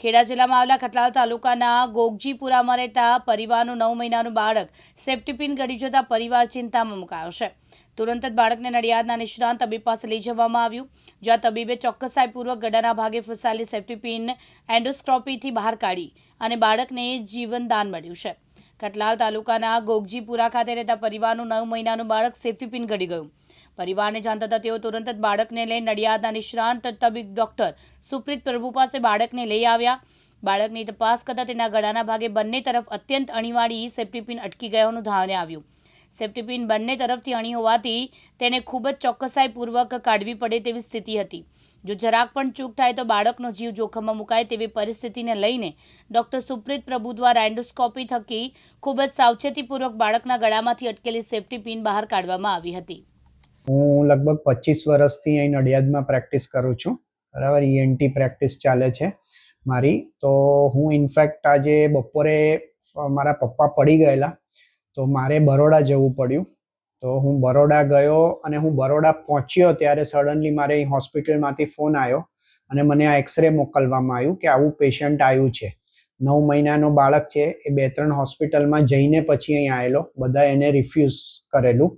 ખેડા જિલ્લામાં આવેલા ખટલાલ તાલુકાના ગોગજીપુરામાં રહેતા પરિવારનું નવ મહિનાનું બાળક સેફ્ટી પિન ગળી જતા પરિવાર ચિંતામાં મુકાયો છે. તુરંત જ બાળકને નડિયાદના નિષ્ણાંત તબીબ પાસે લઈ જવામાં આવ્યું, જ્યાં તબીબે ચોક્કસાઈપૂર્વક ગળાના ભાગે ફસાયેલી સેફ્ટી પિન એન્ડોસ્કોપીથી બહાર કાઢી અને બાળકને જીવનદાન મળ્યું છે. કટલાલ તાલુકાના ગોગજીપુરા ખાતે રહેતા પરિવારનું નવ મહિનાનું બાળક સેફ્ટી પિન ગળી ગયું. પરિવારને જાણ થતાં તેઓ તુરંત જ બાળકને લઈ નડિયાદના નિષ્ણાંત તબીબ ડોક્ટર સુપ્રીત પ્રભુ પાસે બાળકને લઈ આવ્યા. બાળકની તપાસ કરતાં તેના ગળાના ભાગે બંને તરફ અત્યંત અણીવાળી સેફ્ટી પિન અટકી ગયાનું ધારણે આવ્યું. સેફ્ટી પિન બંને તરફથી અણી હોવાથી તેને ખૂબ જ ચોક્કસાઈપૂર્વક કાઢવી પડે તેવી સ્થિતિ હતી. જો જરાક પણ ચૂક થાય તો બાળકનો જીવ જોખમમાં મુકાય તેવી પરિસ્થિતિને લઈને ડોક્ટર સુપ્રીત પ્રભુ દ્વારા એન્ડોસ્કોપી થકી ખૂબ જ સાવચેતીપૂર્વક બાળકના ગળામાંથી અટકેલી સેફ્ટી પિન બહાર કાઢવામાં આવી હતી. હું લગભગ પચીસ વર્ષથી અહીં નડિયાદમાં પ્રેક્ટિસ કરું છું. બરાબર ઈએનટી પ્રેક્ટિસ ચાલે છે મારી. તો હું ઇનફેક્ટ આજે બપોરે મારા પપ્પા પડી ગયેલા, તો મારે બરોડા જવું પડ્યું. તો હું બરોડા ગયો અને હું બરોડા પહોંચ્યો ત્યારે સડનલી મારે અહીં હોસ્પિટલમાંથી ફોન આવ્યો અને મને આ એક્સરે મોકલવામાં આવ્યું કે આવું પેશન્ટ આવ્યું છે. નવ મહિનાનો બાળક છે, એ બે ત્રણ હોસ્પિટલમાં જઈને પછી અહીં આવેલો, બધા એને રિફ્યુઝ કરેલું.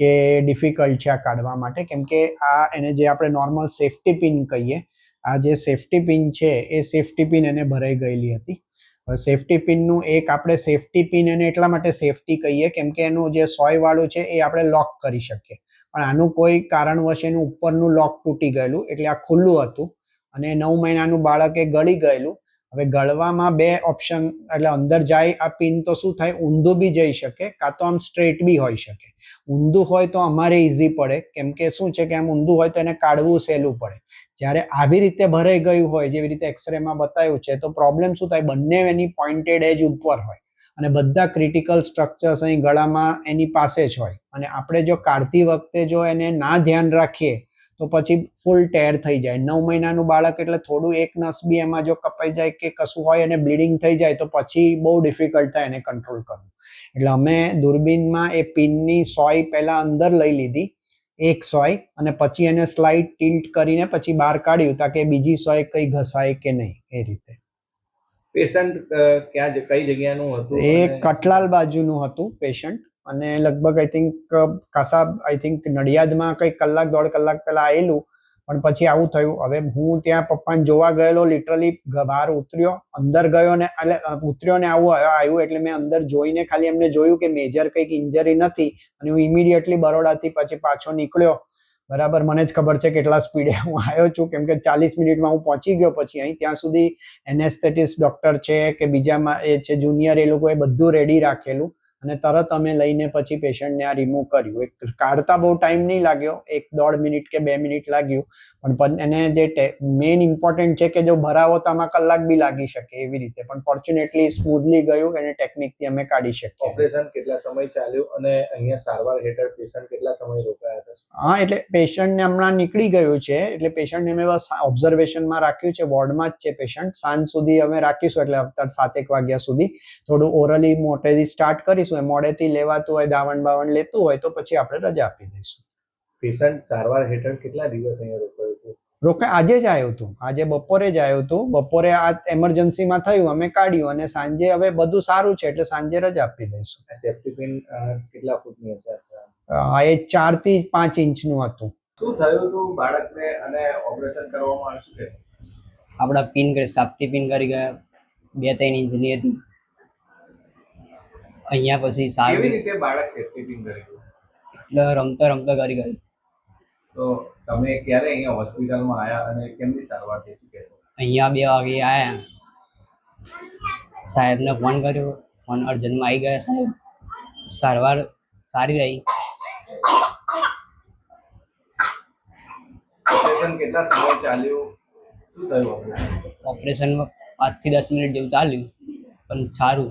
કે ડિફિકલ્ટ છે આ કાઢવા માટે. કેમ કે આ એને જે આપણે નોર્મલ સેફ્ટી પિન કહીએ, આ જે સેફ્ટી પિન છે, એ સેફ્ટી પિન એને ભરાઈ ગયેલી હતી. સેફ્ટી પિનનું એક આપણે સેફ્ટી પિન એને એટલા માટે સેફ્ટી કહીએ, કેમ કે એનું જે સોય વાળું છે, એ આપણે લોક કરી શકીએ. પણ આનું કોઈ કારણવશ એનું ઉપરનું લોક તૂટી ગયેલું, એટલે આ ખુલ્લું હતું. અને નવ મહિનાનું બાળક એ ગળી ગયેલું. હવે ગળવામાં બે ઓપ્શન એટલે અંદર જાય આ પિન તો શું થાય? ઊંધું બી જઈ શકે, કાં તો આમ સ્ટ્રેટ બી હોઈ શકે. ઊંધું હોય તો અમારે ઇઝી પડે, કેમ કે શું છે કે આમ ઊંધું હોય તો એને કાઢવું સહેલું પડે. જ્યારે આવી રીતે ભરાઈ ગયું હોય, જેવી રીતે એક્સરેમાં બતાવ્યું છે, તો પ્રોબ્લેમ શું થાય? બંને એની પોઇન્ટેડ એજ ઉપર હોય. અને બધા ક્રિટિકલ સ્ટ્રક્ચર્સ અહીં ગળામાં એની પાસે જ હોય. અને આપણે જો કાઢતી વખતે જો એને ના ધ્યાન રાખીએ તો પછી ફૂલ ટેર થઈ જાય. નવ મહિનાનું બાળક એટલે થોડું એક નસ બી એમાં જો કપાઈ જાય કે કશું હોય અને બ્લીડિંગ થઈ જાય તો પછી બહુ ડિફિકલ્ટ થાય એને કંટ્રોલ કરવું. એટલે અમે દૂરબીનમાં એ પિનની સોય પહેલા અંદર લઈ લીધી એક સોય અને પછી એને સ્લાઇડ ટિલ્ટ કરીને પછી બહાર કાઢ્યું તાકે બીજી સોય કઈ ઘસાય કે નહીં એ રીતે. પેશન્ટ ક્યાં કઈ જગ્યાનું હતું એ કટલાલ બાજુનું હતું પેશન્ટ અને લગભગ I think Casa I think નડિયાદમાં કંઈક કલાક, દોઢ કલાક પહેલા આવેલું પણ પછી આવું થયું. હવે હું ત્યાં પપ્પાને જોવા ગયેલો લિટરલી બહાર ઉતર્યો, અંદર ગયો ને, એટલે ઉતર્યો ને આવું આવ્યું એટલે મેં અંદર જોઈને ખાલી એમને જોયું કે મેજર કંઈક ઇન્જરી નથી, અને હું ઇમિડિયેટલી બરોડાથી પછી પાછો નીકળ્યો. બરાબર, મને જ ખબર છે કેટલા સ્પીડે હું આવ્યો છું, કેમ કે ચાલીસ મિનિટમાં હું પહોંચી ગયો પછી અહીં, ત્યાં સુધી એનેસ્થેટિસ ડોક્ટર છે કે બીજામાં એ છે જુનિયર એ લોકોએ બધું રેડી રાખેલું. અને તરત અમે લઈને પછી પેશન્ટને આ રિમૂવ કર્યું. એક કાઢતા બહુ ટાઈમ નહીં લાગ્યો. એક દોઢ મિનિટ કે બે મિનિટ લાગ્યું. પણ એને જે મેઇન ઇમ્પોર્ટન્ટ છે કે જો ભરાવો તો આમાં કલાક બી લાગી શકે એવી રીતે. પણ ફોર્ચ્યુનેટલી સ્મૂથલી ગયું એને ટેકનિકથી અમે કાઢી શકીએ. ઓપરેશન કેટલા સમય ચાલ્યું અને અહીંયા સારવાર હેઠળ પેશન્ટ કેટલા સમય રોકાયા હતા? હા એટલે પેશન્ટને હમણાં નીકળી ગયું છે. એટલે પેશન્ટને અમે બસ ઓબ્ઝર્વેશનમાં રાખ્યું છે. વોર્ડમાં જ છે પેશન્ટ સાંજ સુધી અમે રાખીશું એટલે અત્યારે સાતેક વાગ્યા સુધી. થોડું ઓરલી મોટેથી સ્ટાર્ટ કરીશું. એ મોડેથી લેવાતું હોય દાવણ બાવણ લેતું હોય તો પછી આપણે રજા આપી દઈશું. પેશન્ટ સારવાર હેઠળ કેટલા દિવસ અહીંયા રોકાયું હતું? રોકાય આજે જ આવ્યું હતું. આજે બપોરે જ આવ્યું હતું. બપોરે આ એમરજન્સીમાં થયું અમે કાઢ્યું અને સાંજે હવે બધું સારું છે એટલે સાંજે રજા આપી દઈશું. સેફ્ટી પિન કેટલા ફૂટની હશે? આ એ ચારથી પાંચ ઇંચનું હતું. શું થયું હતું બાળકને અને ઓપરેશન કરવામાં આવ્યું શું આપણા પિન કરી સાપટી પિન કરી ગયા. બે ત્રણ ઇંચની હતી. અહીંયા પછી કેવી રીતે બાળક સેફ્ટી પિન કરી એટલે રમતો રમતો કરી ગયું. તો તમે ક્યારે અહીંયા હોસ્પિટલમાં આવ્યા અને કેમની સારવાર થઈ શકે અહીંયા બે વાગે આવ્યા સાહેબને ફોન કર્યો. ફોન અર્જન્ટમાં આવી ગયા સાહેબ. સારવાર સારી રહી. ઓપરેશન કેટલા સમય ચાલ્યું? શું થયું? ઓપરેશન ઓપરેશનમાં પાંચથી દસ મિનિટ જેવું ચાલ્યું. પણ સારું.